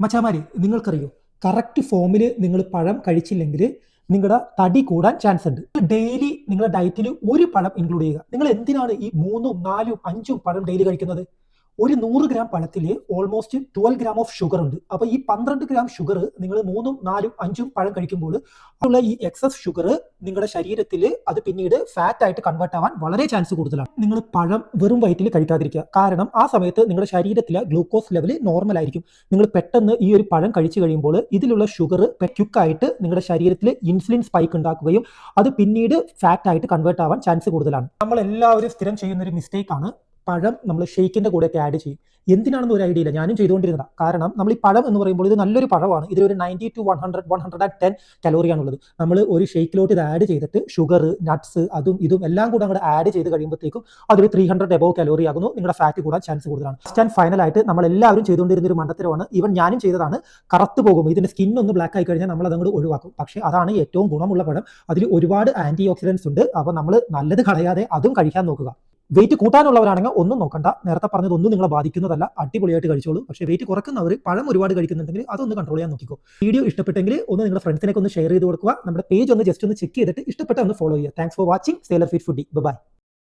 മച്ചാമാരി നിങ്ങൾക്കറിയോ? കറക്റ്റ് ഫോമിൽ നിങ്ങൾ പഴം കഴിച്ചില്ലെങ്കിൽ നിങ്ങളുടെ തടി കൂടാൻ ചാൻസ് ഉണ്ട്. ഡെയിലി നിങ്ങളുടെ ഡയറ്റിൽ ഒരു പഴം ഇൻക്ലൂഡ് ചെയ്യുക. നിങ്ങൾ എന്തിനാണ് ഈ മൂന്നും നാലും അഞ്ചും പഴം ഡെയിലി കഴിക്കുന്നത്? ഒരു നൂറ് gram പഴത്തിൽ almost twelve gram of sugar ഉണ്ട്. അപ്പൊ ഈ പന്ത്രണ്ട് ഗ്രാം ഷുഗർ നിങ്ങൾ മൂന്നും നാലും അഞ്ചും പഴം കഴിക്കുമ്പോൾ ഉള്ള ഈ എക്സസ് ഷുഗർ നിങ്ങളുടെ ശരീരത്തിൽ അത് പിന്നീട് ഫാറ്റ് ആയിട്ട് കൺവേർട്ട് ആവാൻ വളരെ ചാൻസ് കൂടുതലാണ്. നിങ്ങൾ പഴം വെറും വയറ്റിൽ കഴിക്കാതിരിക്കുക. കാരണം ആ സമയത്ത് നിങ്ങളുടെ ശരീരത്തിലെ ഗ്ലൂക്കോസ് ലെവൽ നോർമൽ ആയിരിക്കും. നിങ്ങൾ പെട്ടെന്ന് ഈ ഒരു പഴം കഴിച്ചു കഴിയുമ്പോൾ ഇതിലുള്ള ഷുഗർ ക്യുക്കായിട്ട് നിങ്ങളുടെ ശരീരത്തിൽ ഇൻസുലിൻ സ്പൈക്ക് ഉണ്ടാക്കുകയും അത് പിന്നീട് ഫാറ്റ് ആയിട്ട് കൺവേർട്ട് ആവാൻ ചാൻസ് കൂടുതലാണ്. നമ്മൾ എല്ലാവരും സ്ഥിരം ചെയ്യുന്ന ഒരു മിസ്റ്റേക്ക് ആണ് പഴം നമ്മൾ ഷെയ്ക്കിന്റെ കൂടെയൊക്കെ ആഡ് ചെയ്യും. എന്തിനാണെന്ന് ഒരു ഐഡിയ ഇല്ല. ഞാനും ചെയ്തുകൊണ്ടിരുന്നതാണ് കാരണം നമ്മൾ ഈ പഴം എന്ന് പറയുമ്പോൾ ഇത് നല്ലൊരു പഴമാണ്. ഇതിലൊരു ninety two one hundred one hundred and ten കലോറിയാണുള്ളത് നമ്മൾ ഒരു ഷെയ്ക്കിലോട്ട് ഇത് ആഡ് ചെയ്തിട്ട് ഷുഗർ നട്ട്സ് അതും ഇതും എല്ലാം കൂടെ അങ്ങോട്ട് ആഡ് ചെയ്ത് കഴിയുമ്പോഴത്തേക്കും അതൊരു ത്രീ ഹൺഡ്രഡ് എബോ കലോറി ആകുന്നു. നിങ്ങളുടെ ഫാറ്റ് കൂടാൻ ചാൻസ് കൂടുതലാണ്. ഫസ്റ്റ് ആൻഡ് ഫൈനൽ ആയിട്ട് നമ്മൾ എല്ലാവരും ചെയ്തുകൊണ്ടിരുന്ന ഒരു മണ്ടത്തരമാണ്. ഇവൻ ഞാനും ചെയ്തതാണ്. കറുത്ത് പോകും. ഇതിന്റെ സ്കിൻ ഒന്ന് ബ്ലാക്ക് ആയി കഴിഞ്ഞാൽ നമ്മൾ അതങ്ങോട്ട് ഒഴിവാക്കും. പക്ഷേ അതാണ് ഏറ്റവും ഗുണമുള്ള പഴം. അതിൽ ഒരുപാട് ആന്റി ഓക്സിഡൻസ് ഉണ്ട്. അപ്പോൾ നമ്മൾ നല്ലത് കളയാതെ അതും കഴിക്കാൻ നോക്കുക. വെയിറ്റ് കൂട്ടാനുള്ളവരാണെങ്കിൽ ഒന്നും നോക്കണ്ട. നേരത്തെ പറഞ്ഞതൊന്നും നിങ്ങളെ ബാധിക്കുന്നതല്ല. അടിപൊളിയായിട്ട് കഴിച്ചോളൂ. പക്ഷേ വെയിറ്റ് കുറക്കുന്നവർ പഴം ഒരുപാട് കഴിക്കുന്നുണ്ടെങ്കിൽ അതൊന്ന് കൺട്രോൾ ചെയ്യാൻ നോക്കിക്കോ. വീഡിയോ ഇഷ്ടപ്പെട്ടെങ്കിൽ ഒന്ന് നിങ്ങളുടെ ഫ്രണ്ട്സിനൊക്കെ ഒന്ന് ഷെയർ ചെയ്ത് കൊടുക്കുക. നമ്മുടെ പേജ് ഒന്ന് ജസ്റ്റ് ഒന്ന് ചെക്ക് ചെയ്തിട്ട് ഇഷ്ടപ്പെട്ട ഒന്ന് ഫോളോ ചെയ്യുക. Thanks for watching sailor fit foodie bye